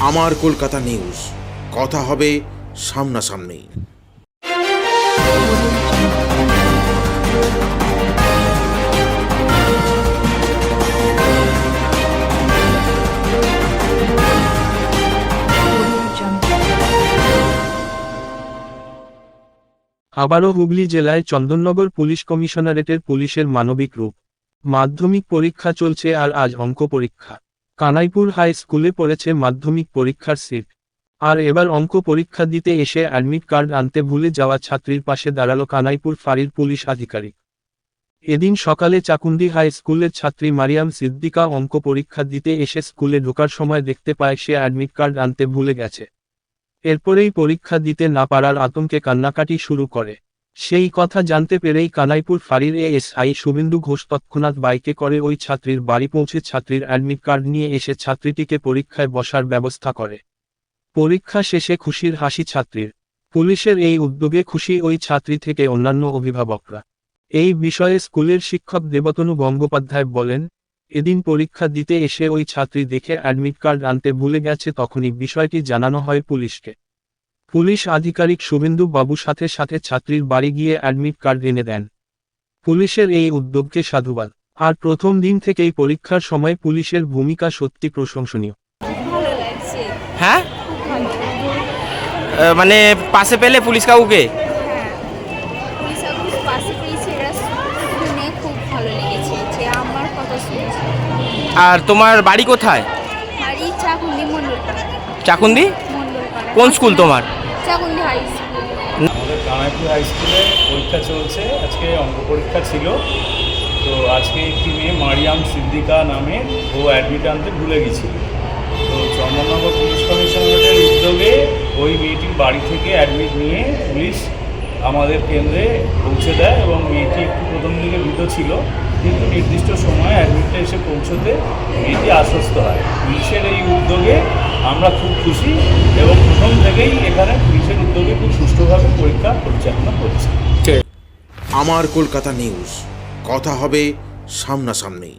আমার কলকাতা নিউজ। কথা হবে সামনাসামনি। আবারও হুগলি জেলায় চন্দননগর পুলিশ কমিশনারেটের পুলিশের মানবিক রূপ। মাধ্যমিক পরীক্ষা চলছে আর আজ অঙ্ক পরীক্ষা। কানাইপুর হাই স্কুলে পড়েছে মাধ্যমিক পরীক্ষার সিট। আর এবার অঙ্ক পরীক্ষা দিতে এসে অ্যাডমিট কার্ড আনতে ভুলে যাওয়া ছাত্রীর পাশে দাঁড়াল কানাইপুর ফাঁড়ির পুলিশ আধিকারিক। এদিন সকালে চাকুন্দি হাই স্কুলের ছাত্রী মারিয়াম সিদ্দিকা অঙ্ক পরীক্ষা দিতে এসে স্কুলে ঢোকার সময় দেখতে পায় সে অ্যাডমিট কার্ড আনতে ভুলে গেছে। এরপরেই পরীক্ষা দিতে না পারার আতঙ্কে কান্নাকাটি শুরু করে। সেই কথা জানতে পেরেই কানাইপুর ফাঁড়ির এএসআই শুভেন্দু ঘোষ তৎক্ষণাৎ বাইকে করে ওই ছাত্রীর বাড়ি পৌঁছে ছাত্রীর অ্যাডমিট কার্ড নিয়ে এসে ছাত্রীটিকে পরীক্ষায় বসার ব্যবস্থা করে। পরীক্ষা শেষে খুশির হাসি ছাত্রীর। পুলিশের এই উদ্যোগে খুশি ওই ছাত্রী থেকে অন্যান্য অভিভাবকরা। এই বিষয়ে স্কুলের শিক্ষক দেবতনু গঙ্গোপাধ্যায় বলেন, এদিন পরীক্ষা দিতে এসে ওই ছাত্রী দেখে অ্যাডমিট কার্ড আনতে ভুলে গেছে, তখনই বিষয়টি জানানো হয় পুলিশকে। পুলিশ আধিকারিক শুভেন্দু বাবু সাথে সাথে ছাত্রীর বাড়ি গিয়ে অ্যাডমিট কার্ড এনে দেন। পুলিশের এই উদ্যোগকে সাধুবাদ। আর প্রথম দিন থেকেই পরীক্ষার সময় পুলিশের ভূমিকা সত্যি প্রশংসনীয়। হ্যাঁ? মানে পাশে পেলে পুলিশ কাকুকে হ্যাঁ। পুলিশ অফিস পাশে পেয়েছে এরা শুনে খুব ভালো লেগেছে যে আমার কথা শুনছে। আর তোমার বাড়ি কোথায়? চাকুন্দি কোন স্কুল তোমার? চাকুন্দি হাই স্কুল আমাদের কানাইপুর হাই স্কুলে পরীক্ষা চলছে, আজকে অঙ্ক পরীক্ষা ছিল। তো আজকে একটি মেয়ে মারিয়াম সিদ্দিকা নামে ও অ্যাডমিট আনতে ভুলে গেছিল তো চন্দননগর পুলিশ কমিশনারের উদ্যোগে ওই মেয়েটির বাড়ি থেকে অ্যাডমিট নিয়ে পুলিশ আমাদের কেন্দ্রে পৌঁছে দেয় এবং মেয়েটি একটু প্রথম দিকে ভীত ছিল, কিন্তু নির্দিষ্ট সময়ে অ্যাডমিটটা এসে পৌঁছতে মেয়েটি আশ্বস্ত হয়। পুলিশের এই উদ্যোগে আমরা খুব খুশি এবং প্রথম থেকেই এখানে পুলিশের উদ্যোগে খুব সুষ্ঠুভাবে পরীক্ষা পরিচালনা করছে। আমার কলকাতা নিউজ কথা হবে সামনাসামনি।